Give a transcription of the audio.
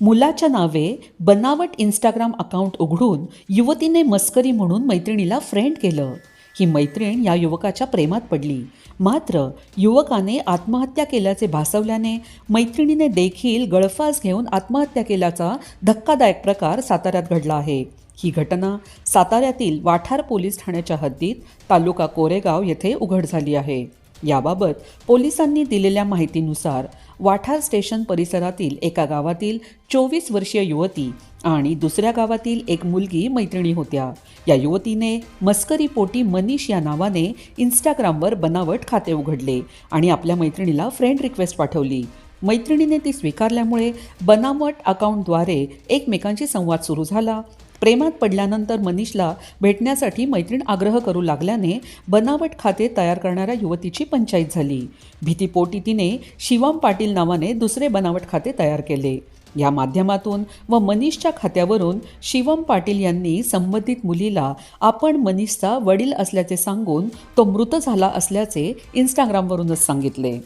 मुलाच्या नावे बनावट इंस्टाग्राम अकाउंट उघडून युवतीने मस्करी म्हणून मैत्रिणीला फ्रेंड केलं. ही मैत्रीण या युवकाच्या प्रेमात पडली. मात्र युवकाने आत्महत्या केल्याचे भासवल्याने मैत्रिणीने देखील गळफास घेऊन आत्महत्या केल्याचा धक्कादायक प्रकार साताऱ्यात घडला आहे. ही घटना साताऱ्यातील वाठार पोलीस ठाण्याच्या हद्दीत तालुका कोरेगाव येथे उघड झाली आहे. याबाबत पोलिसांनी दिलेल्या माहितीनुसार वाठार स्टेशन परिसरातील एका गावातील चोवीस वर्षीय युवती आणि दुसऱ्या गावातील एक मुलगी मैत्रिणी होत्या. या युवतीने मस्करीपोटी मनीष या नावाने इंस्टाग्रामवर बनावट खाते उघडले आणि आपल्या मैत्रिणीला फ्रेंड रिक्वेस्ट पाठवली. मैत्रिणीने ती स्वीकारल्यामुळे बनावट अकाउंटद्वारे एकमेकांशी संवाद सुरू झाला. प्रेमात पडल्यानंतर मनीषला भेटण्यासाठी मैत्रीण आग्रह करू लागल्याने बनावट खाते तयार करणाऱ्या युवतीची पंचायत झाली. भीतीपोटी तिने शिवम पाटील नावाने दुसरे बनावट खाते तयार केले. या माध्यमातून व मनीषच्या खात्यावरून शिवम पाटील यांनी संबंधित मुलीला आपण मनीषचा वडील असल्याचे सांगून तो मृत झाला असल्याचे इंस्टाग्रामवरूनच सांगितले.